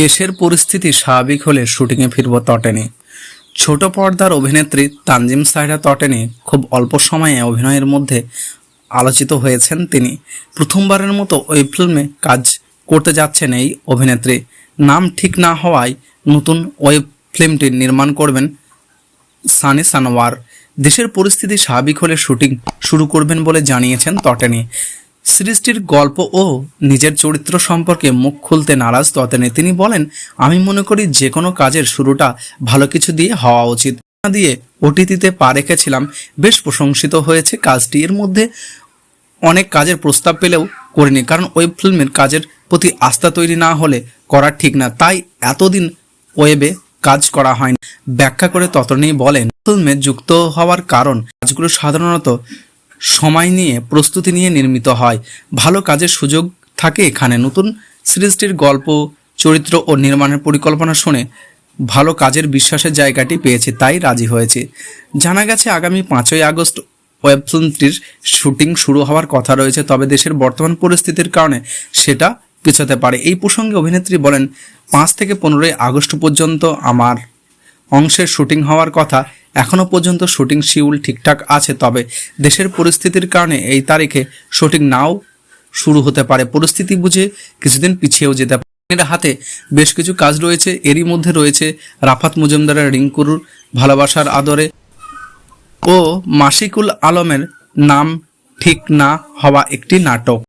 দেশের পরিস্থিতি স্বাভাবিক হলে শুটিংয়ে ফিরব তটেনি। ছোট পর্দার অভিনেত্রী তানজিম সাইরা তটেনি খুব অল্প সময়ে অভিনয়ের মধ্যে আলোচিত হয়েছেন তিনি। প্রথমবারের মতো ওই ফিল্মে কাজ করতে যাচ্ছেন এই অভিনেত্রী। নাম ঠিক না হওয়ায় নতুন ওয়েব ফিল্মটি নির্মাণ করবেন সানি সানোয়ার। দেশের পরিস্থিতি স্বাভাবিক হলে শুটিং শুরু করবেন বলে জানিয়েছেন তটেনি। সিরিজটির গল্প ও নিজের চরিত্র সম্পর্কে মুখ খুলতে নারাজ ততেনি তিনি বলেন, আমি মনে করি যে কোনো কাজের শুরুটা ভালো কিছু দিয়ে হওয়া উচিত। দিয়ে ওটিটিতে পা রেখেছিলাম, বেশ প্রশংসিত হয়েছে কাজটি। এর মধ্যে অনেক কাজের প্রস্তাব পেলেও করিনি, কারণ ওয়েব ফিল্মের কাজের প্রতি আস্থা তৈরি না হলে করা ঠিক না। তাই এতদিন ওয়েবে কাজ করা হয়নি। ব্যাখ্যা করে ততনি বলেন ফিল্মে যুক্ত হওয়ার কারণ কাজগুলো সাধারণত সময় নিয়ে প্রস্তুতি নিয়ে নির্মিত হয়। ভালো কাজের সুযোগ থাকে এখানে। নতুন সিরিজটির গল্প, চরিত্র ও নির্মাণের পরিকল্পনা শুনে ভালো কাজের বিশ্বাসের জায়গাটি পেয়েছে, তাই রাজি হয়েছে। জানা গেছে, আগামী পাঁচই আগস্ট ওয়েব ফিল্মটির শুটিং শুরু হওয়ার কথা রয়েছে, তবে দেশের বর্তমান পরিস্থিতির কারণে সেটা পিছাতে পারে। এই প্রসঙ্গে অভিনেত্রী বলেন, পাঁচ থেকে পনেরোই আগস্ট পর্যন্ত আমার অংশের শুটিং হওয়ার কথা এখনও পর্যন্ত শুটিং শিউল ঠিকঠাক আছে, তবে দেশের পরিস্থিতির কারণে এই তারিখে শুটিং নাও শুরু হতে পারে। পরিস্থিতি বুঝে কিছুদিন পিছিয়েও যেতে পারে। হাতে বেশ কিছু কাজ রয়েছে, এরই মধ্যে রয়েছে রাফাত মজুমদারের রিঙ্কুর ভালোবাসার আদরে ও মাসিকুল আলমের নাম ঠিক না হওয়া একটি নাটক।